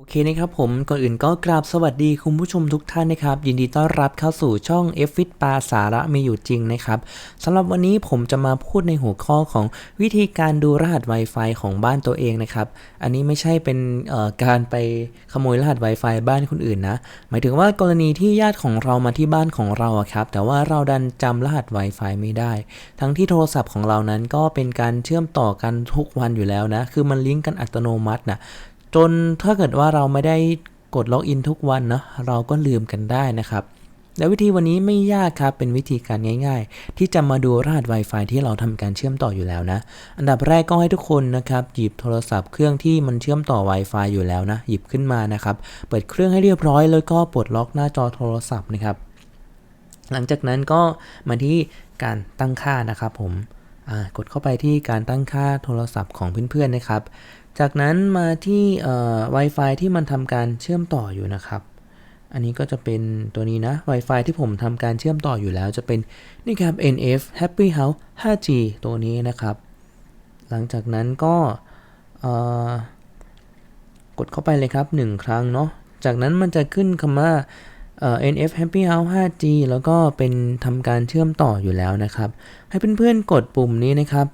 โอเคนะครับผมก่อนอื่นก็กราบสวัสดีคุณผู้ชมทุกท่านนะครับ ยินดีต้อนรับเข้าสู่ช่อง f f i t ปาสาระมีอยู่จริงนะครับสำหรับวันนี้ผมจะมาพูดในหัวข้อของวิธีการดูรหัส Wi-Fi ของบ้านตัวเองนะครับ อันนี้ไม่ใช่เป็นการไปขโมยรหัส Wi-Fi บ้านคนอื่นนะ หมายถึงว่ากรณีที่ญาติของเรามาที่บ้านของเราอะครับ แต่ว่าเราดันจำรหัส Wi-Fi ไม่ได้ ทั้งที่โทรศัพท์ของเรานั้นก็เป็นการเชื่อมต่อกันทุกวันอยู่แล้วนะ คือมันลิงก์กันอัตโนมัตินะ จนถ้าเกิดว่าเราไม่ได้กดล็อกอินทุกวันเนาะเราก็ลืมกันได้นะครับ และวิธีวันนี้ไม่ยากครับ เป็นวิธีการง่าย ๆ ที่จะมาดูรหัส Wi-Fi ที่เราทำการเชื่อมต่ออยู่แล้วนะ อันดับแรกก็ให้ทุกคนนะครับ หยิบโทรศัพท์เครื่องที่มันเชื่อมต่อ Wi-Fi อยู่แล้วนะ หยิบขึ้นมานะครับ เปิดเครื่องให้เรียบร้อย แล้วก็ปลดล็อกหน้าจอโทรศัพท์นะครับ หลังจากนั้นก็มาที่การตั้งค่านะครับผมกดเข้าไปที่การตั้งค่าโทรศัพท์ของเพื่อนๆนะครับ จากนั้นมาที่ Wi-Fi ที่มันทำการเชื่อมต่ออยู่นะครับ อันนี้ก็จะเป็นตัวนี้นะ Wi-Fi ที่ผมทำการเชื่อมต่ออยู่แล้วจะเป็นนี่ครับ NF Happy House 5G ตัวนี้นะครับ หลังจากนั้นก็กดเข้าไปเลยครับ 1 ครั้งเนาะ จากนั้นมันจะขึ้นคำว่า NF Happy House 5G แล้วก็เป็นทำการเชื่อมต่ออยู่แล้วนะครับ ให้เพื่อนๆกดปุ่มนี้นะครับ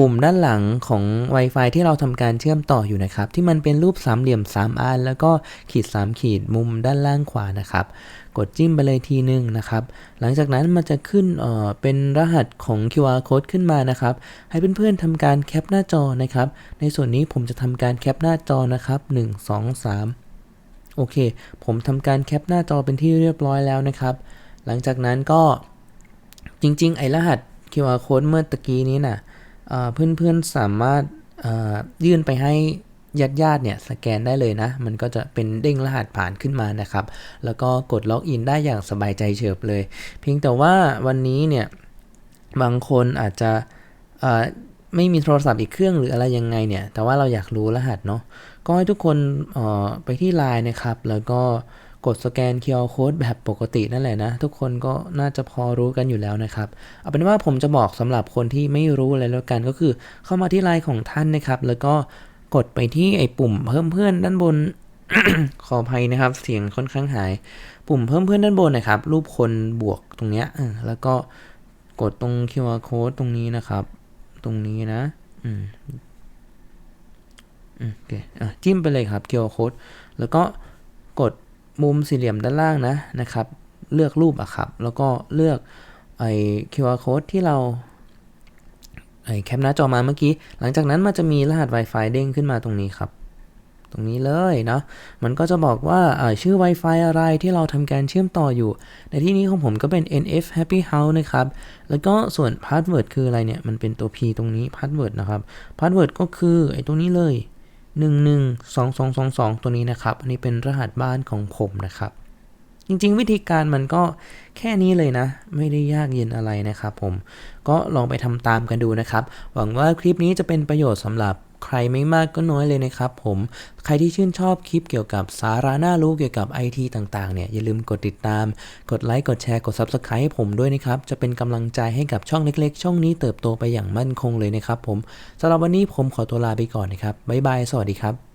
ปุ่มด้านหลังของ Wi-Fi ที่เราทำการเชื่อมต่ออยู่นะครับ ที่มันเป็นรูปสามเหลี่ยม 3 อัน แล้วก็ขีด 3 ขีดมุมด้านล่างขวานะครับ กดจิ้มไปเลยทีนึงนะครับ หลังจากนั้นมันจะขึ้นเอ่อเป็นรหัสของ QR code ขึ้นมานะครับ ให้เพื่อนๆทำการแคปหน้าจอนะครับ ในส่วนนี้ผมจะทำการแคปหน้าจอนะครับ 1 2 3 โอเค ผมทำการแคปหน้าจอเป็นที่เรียบร้อยแล้วนะครับ หลังจากนั้นก็จริงๆ ไอรหัส QR code เมื่อตะกี้นี้น่ะเอ่อ เพื่อนๆสามารถยื่นไปให้ญาติญาติๆเนี่ยสแกนได้เลยนะ มันก็จะเป็นเด้งรหัสผ่านขึ้นมานะครับ แล้วก็กดล็อกอินได้อย่างสบายใจเฉิบเลย เพียงแต่ว่าวันนี้เนี่ยบางคนอาจจะไม่มีโทรศัพท์อีกเครื่องหรืออะไรยังไงเนี่ย แต่ว่าเราอยากรู้รหัสเนาะ ก็ให้ทุกคนไปที่ Line นะครับ แล้วก็ กดสแกน QR Code แบบปกตินั่นแหละนะ ทุกคนก็น่าจะพอรู้กันอยู่แล้วนะครับ เอาเป็นว่าผมจะบอกสำหรับคนที่ไม่รู้อะไรแล้วกันก็คือเข้ามาที่ Line ของท่านนะครับ แล้วก็กดไปที่ไอ้ปุ่มเพิ่มเพื่อนด้านบน ขออภัยนะครับ เสียงค่อนข้างหาย ปุ่มเพิ่มเพื่อนด้านบนนะครับ รูปคนบวกตรงเนี้ยแล้วก็กดตรง QR Code ตรงนี้นะครับ ตรงนี้นะอืมอืมโอเคอะจิ้มไปเลยครับ QR code แล้วก็กด มุมสี่เหลี่ยมด้านล่างนะนะครับ เลือกรูปอะครับ แล้วก็เลือกไอ้ QR code ที่เราไอ้แคปหน้าจอมาเมื่อกี้ หลังจากนั้นมันจะมีรหัส Wi-Fi เด้งขึ้นมาตรงนี้ครับตรงนี้เลยเนาะ มันก็จะบอกว่าชื่อ Wi-Fi อะไรที่เราทำการเชื่อมต่ออยู่ ในที่นี้ของผมก็เป็น NF Happy House นะครับ แล้วก็ส่วน Password คืออะไรเนี่ย มันเป็นตัว P ตรงนี้ Password นะครับ Password ก็คือไอ้ตรงนี้เลย 112222 ตัวนี้นะครับ อันนี้เป็นรหัสบ้านของผมนะครับ จริงๆ วิธีการมันก็แค่นี้เลยนะ ไม่ได้ยากเย็นอะไรนะครับผม ก็ลองไปทำตามกันดูนะครับ หวังว่าคลิปนี้จะเป็นประโยชน์สำหรับ ใครไม่มากก็น้อยเลยนะครับผม ใครที่ชื่นชอบคลิปเกี่ยวกับสาระน่ารู้เกี่ยวกับไอทีต่างๆ เนี่ย อย่าลืมกดติดตาม กดไลค์ กดแชร์ กด Subscribe ให้ผมด้วยนะครับ จะเป็นกำลังใจให้กับช่องเล็กๆ ช่องนี้เติบโตไปอย่างมั่นคงเลยนะครับผมสำหรับวันนี้ผมขอตัวลาไปก่อนนะครับ บ๊ายบาย สวัสดีครับ